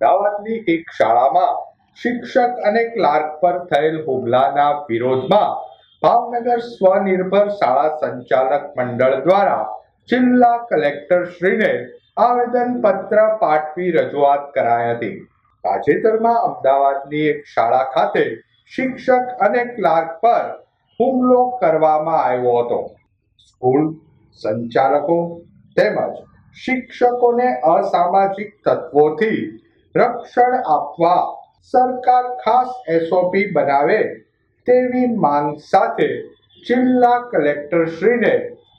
અમદાવાદની એક શાળામાં શિક્ષક અને ક્લાર્ક પર થયેલ હુમલાના વિરોધમાં ભાવનગર સ્વનિર્ભર શાળા સંચાલક મંડળ દ્વારા જિલ્લા કલેક્ટર શ્રીને આવેદન પત્ર પાઠવી રજૂઆત કરાઈ હતી. તાજેતરમાં અમદાવાદની એક શાળા ખાતે શિક્ષક અને ક્લાર્ક પર હુમલો કરવામાં આવ્યો હતો. સ્કૂલ સંચાલકો તેમજ શિક્ષકોને અસામાજિક તત્વોથી રક્ષણ આપવા સરકાર ખાસ એસઓપી બનાવે તેવી માંગ સાથે જિલ્લા કલેક્ટરશ્રીને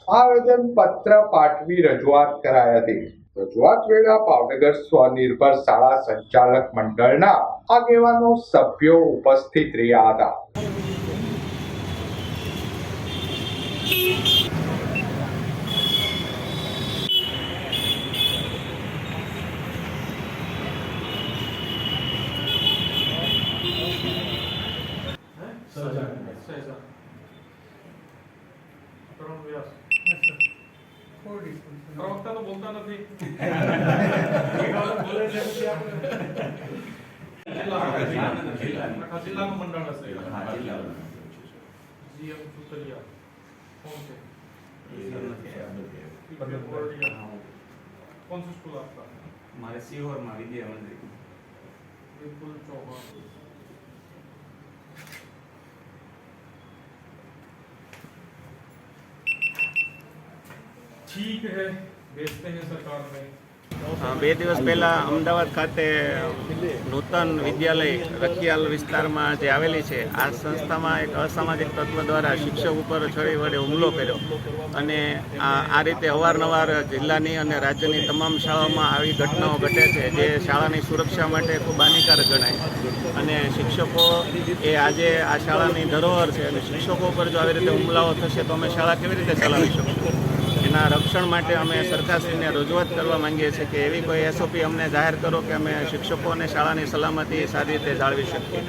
આવેદન પત્ર પાઠવી રજૂઆત કરાઈ હતી. રજૂઆત વેળા ભાવનગર સ્વનિર્ભર શાળા સંચાલક મંડળના આગેવાનો સભ્યો ઉપસ્થિત રહ્યા હતા. પ્રવક્તા તો બોલતા નથી બોલે છે જિલ્લાનું મંડળ હશે જીએમ ठीक है भेजते हैं सरकार में અ, બે દિવસ પહેલા અમદાવાદ ખાતે નૂતન વિદ્યાલય રખિયાલ વિસ્તારમાં જે આવેલી છે આ સંસ્થામાં એક અસામાજિક તત્વ દ્વારા શિક્ષક ઉપર છરી વડે હુમલો કર્યો અને આ આ રીતે અવારનવાર જિલ્લાની અને રાજ્યની તમામ શાળાઓમાં આવી ઘટનાઓ ઘટે છે જે શાળાની સુરક્ષા માટે ખૂબ હાનિકારક ગણાય અને શિક્ષકો એ આજે આ શાળાની ધરોહર છે અને શિક્ષકો ઉપર જો આવી રીતે હુમલાઓ થશે તો અમે શાળા કેવી રીતે ચલાવી શકશું એના રક્ષણ માટે અમે સરકારશ્રીને રજૂઆત કરવા માંગીએ છીએ કે એવી કોઈ એસઓપી અમને જાહેર કરો કે અમે શિક્ષકો અને શાળાની સલામતી સારી રીતે જાળવી શકીએ.